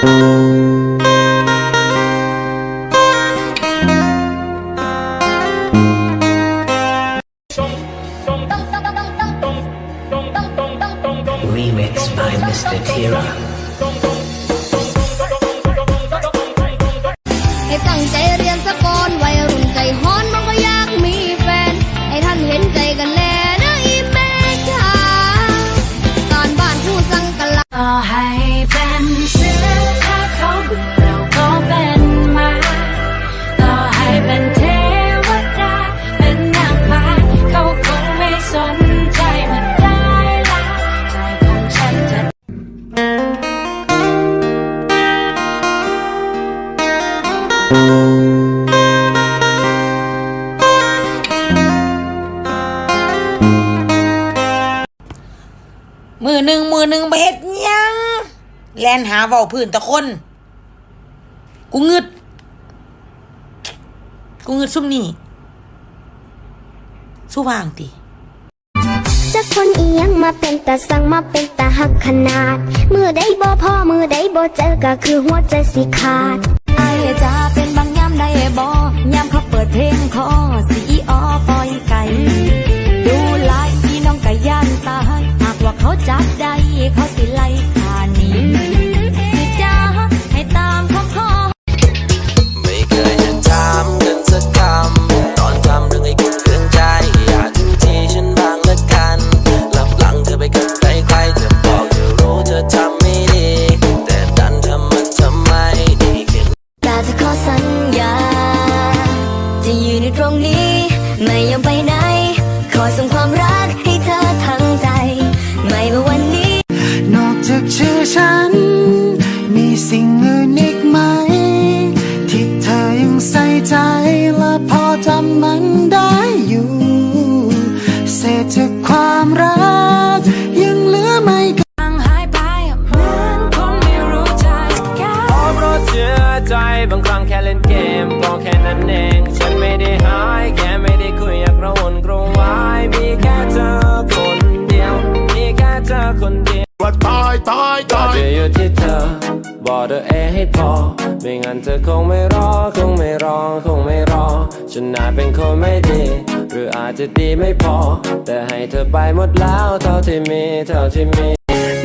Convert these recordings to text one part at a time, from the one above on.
Remix by Mr. Tira. มือหนึ่งมือหนึ่งไปเฮ็ดหยังแลนหาเว้าพื้นตะคน กูงึด กูงึดซุ่มนี่สู้วางติจักคนอีหยังมาเป็นตาสั่งมาเป็นตาหักขนาด มือได้บ่พ่อมือได้บ่เจอก็คือหัวใจสิขาดไอ้จะเป็นบางยามได้บ่ยามเขาเปิดเพลงคอสีออปล่อยไก่ ฉัน มีสิ่งอื่นอีกไหม ที่เธอยังใส่ใจและพอจำมันได้อยู่ เศษจากความรัก ยังเหลือไม่ห่างหายไปเหมือนคนไม่รู้ใจแค่ขอโปรดเชื่อใจบางครั้งแค่เล่นเกมก็แค่นั้นเอง ฉันไม่ได้หายแค่ไม่ได้คุยอยากกระวนกระวายมีแค่ ไม่งั้นเธอคงไม่รอคงไม่รอคงไม่รอฉันอาจเป็นคนไม่ดี หรืออาจจะดีไม่พอ แต่ให้เธอไปหมดแล้วเท่าที่มีเท่าที่มี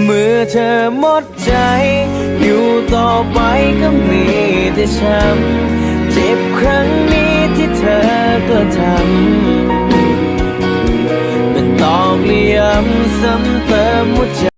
เมื่อเธอหมดใจ อยู่ต่อไปก็มีแต่ช้ำเจ็บครั้งนี้ที่เธอก็ทำเป็นตอกเลี่ยมซ้ำเติมหัวใจ